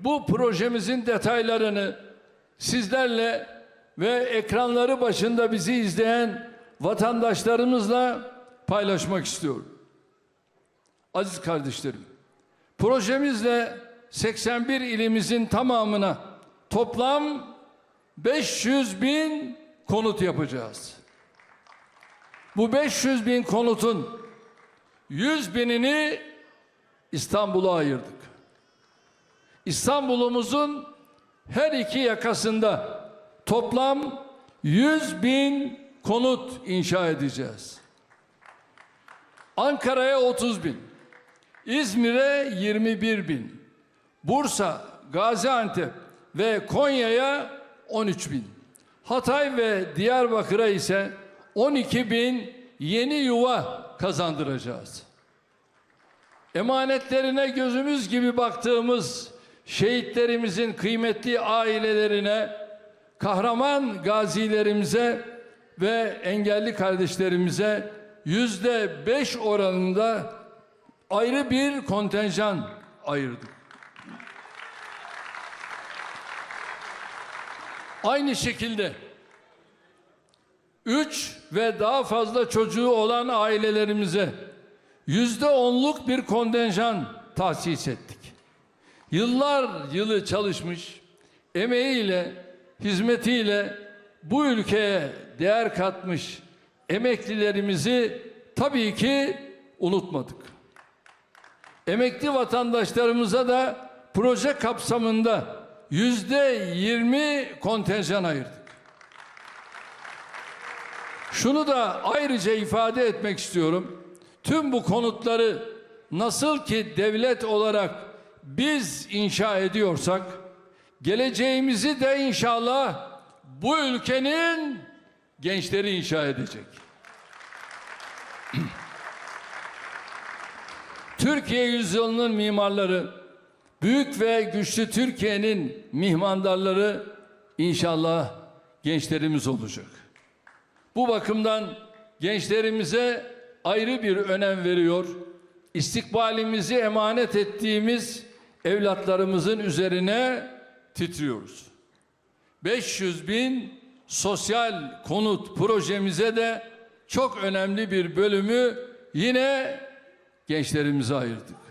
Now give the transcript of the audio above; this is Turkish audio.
bu projemizin detaylarını sizlerle ve ekranları başında bizi izleyen vatandaşlarımızla paylaşmak istiyorum. Aziz kardeşlerim, projemizle 81 ilimizin tamamına toplam 500 bin konut yapacağız. Bu 500 bin konutun 100 binini İstanbul'a ayırdık. İstanbul'umuzun her iki yakasında toplam 100 bin konut inşa edeceğiz. Ankara'ya 30 bin, İzmir'e 21 bin, Bursa, Gaziantep ve Konya'ya 13 bin, Hatay ve Diyarbakır'a ise 12 bin yeni yuva kazandıracağız. Emanetlerine gözümüz gibi baktığımız şehitlerimizin kıymetli ailelerine, kahraman gazilerimize ve engelli kardeşlerimize yüzde beş oranında ayrı bir kontenjan ayırdık. Aynı şekilde üç ve daha fazla çocuğu olan ailelerimize yüzde onluk bir kontenjan tahsis ettik. Yıllar yılı çalışmış, emeğiyle, hizmetiyle bu ülkeye değer katmış emeklilerimizi tabii ki unutmadık. Emekli vatandaşlarımıza da proje kapsamında yüzde yirmi kontenjan ayırdık. Şunu da ayrıca ifade etmek istiyorum. Tüm bu konutları nasıl ki devlet olarak biz inşa ediyorsak geleceğimizi de inşallah bu ülkenin gençleri inşa edecek. Türkiye yüzyılının mimarları, büyük ve güçlü Türkiye'nin mihmandarları inşallah gençlerimiz olacak. Bu bakımdan gençlerimize ayrı bir önem veriyor. İstikbalimizi emanet ettiğimiz evlatlarımızın üzerine titriyoruz. 500 bin sosyal konut projemize de çok önemli bir bölümü yine gençlerimize ayırdık.